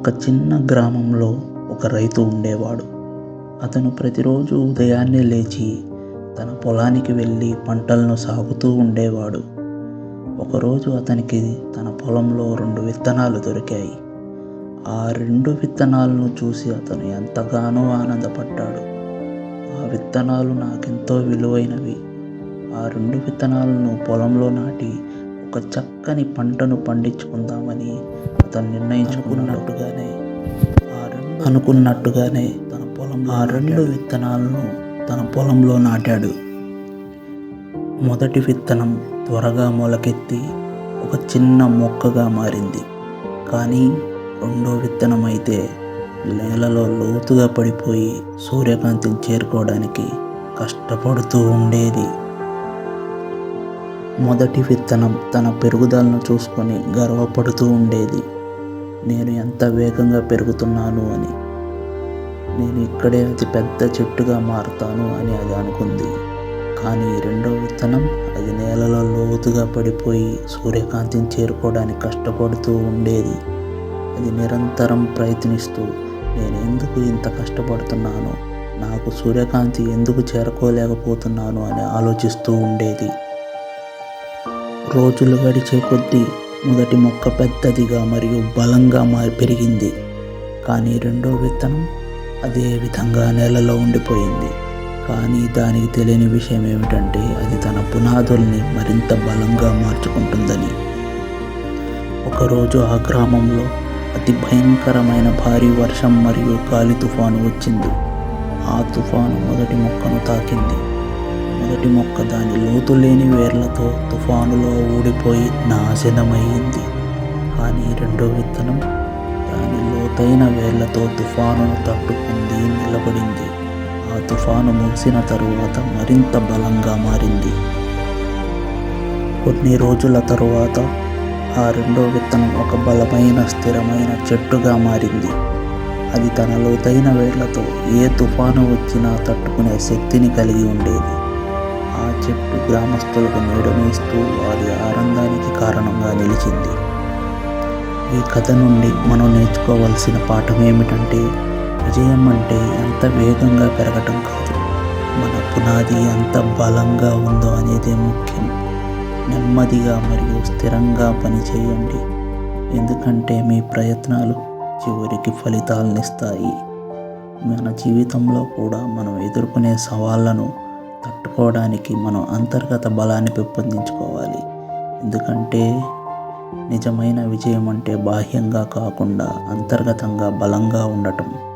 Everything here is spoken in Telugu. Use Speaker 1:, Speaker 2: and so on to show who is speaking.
Speaker 1: ఒక చిన్న గ్రామంలో ఒక రైతు ఉండేవాడు. అతను ప్రతిరోజు ఉదయాన్నే లేచి తన పొలానికి వెళ్ళి పంటలను సాగుతూ ఉండేవాడు. ఒకరోజు అతనికి తన పొలంలో రెండు విత్తనాలు దొరికాయి. ఆ రెండు విత్తనాలను చూసి అతను ఎంతగానో ఆనందపడ్డాడు. ఆ విత్తనాలు నాకెంతో విలువైనవి. ఆ రెండు విత్తనాలను పొలంలో నాటి ఒక చక్కని పంటను పండించుకుందామని అతను నిర్ణయించుకున్నట్టుగానే ఆ రెండు అనుకున్నట్టుగానే తన పొలం ఆ రెండు విత్తనాలను తన పొలంలో నాటాడు. మొదటి విత్తనం త్వరగా మొలకెత్తి ఒక చిన్న మొక్కగా మారింది. కానీ రెండో విత్తనం అయితే నేలలో లోతుగా పడిపోయి సూర్యకాంతిని చేరుకోవడానికి కష్టపడుతూ ఉండేది. మొదటి విత్తనం తన పెరుగుదలను చూసుకొని గర్వపడుతూ ఉండేది. నేను ఎంత వేగంగా పెరుగుతున్నాను అని. నేను ఇక్కడే అతి పెద్ద చెట్టుగా మారుతాను అని అది అనుకుంది. కానీ రెండో విత్తనం అది నేలలో లోతుగా పడిపోయి సూర్యకాంతిని చేరుకోవడానికి కష్టపడుతూ ఉండేది. అది నిరంతరం ప్రయత్నిస్తూ నేను ఎందుకు ఇంత కష్టపడుతున్నాను? నాకు సూర్యకాంతి ఎందుకు చేరుకోలేకపోతున్నాను? అని ఆలోచిస్తూ ఉండేది. రోజులు గడిచే కొద్దీ మొదటి మొక్క పెద్దదిగా మరియు బలంగా మారి పెరిగింది. కానీ రెండో విత్తనం అదే విధంగా నేలలో ఉండిపోయింది. కానీ దానికి తెలియని విషయం ఏమిటంటే అది తన పునాదుల్ని మరింత బలంగా మార్చుకుంటుందని. ఒకరోజు ఆ గ్రామంలో అతి భయంకరమైన భారీ వర్షం మరియు గాలి తుఫాను వచ్చింది. ఆ తుఫాను మొదటి మొక్కను తాకింది. మొదటి మొక్క దాని లోతు లేని వేర్లతో తుఫానులో ఊడిపోయి నాశనమైంది. కానీ రెండో విత్తనం దాని లోతైన వేర్లతో తుఫానును తట్టుకుంది నిలబడింది. ఆ తుఫాను ముగిసిన తరువాత మరింత బలంగా మారింది. కొన్ని రోజుల తరువాత ఆ రెండో విత్తనం ఒక బలమైన స్థిరమైన చెట్టుగా మారింది. అది తన లోతైన వేళ్ళతో ఏ తుఫాను వచ్చినా తట్టుకునే శక్తిని కలిగి ఉండేది. చెట్టు గ్రామస్తులకు నీడనిస్తూ వారి ఆనందానికి కారణంగా నిలిచింది. ఈ కథ నుండి మనం నేర్చుకోవాల్సిన పాఠం ఏమిటంటే విజయం అంటే ఎంత వేగంగా పెరగటం కాదు. మన పునాది ఎంత బలంగా ఉందో అనేదే ముఖ్యం. నెమ్మదిగా మరియు స్థిరంగా పనిచేయండి. ఎందుకంటే మీ ప్రయత్నాలు చివరికి ఫలితాలనిస్తాయి. మన జీవితంలో కూడా మనం ఎదుర్కొనే సవాళ్ళను తట్టుకోవడానికి మనం అంతర్గత బలాన్ని పెంపొందించుకోవాలి. ఎందుకంటే నిజమైన విజయం అంటే బాహ్యంగా కాకుండా అంతర్గతంగా బలంగా ఉండటం.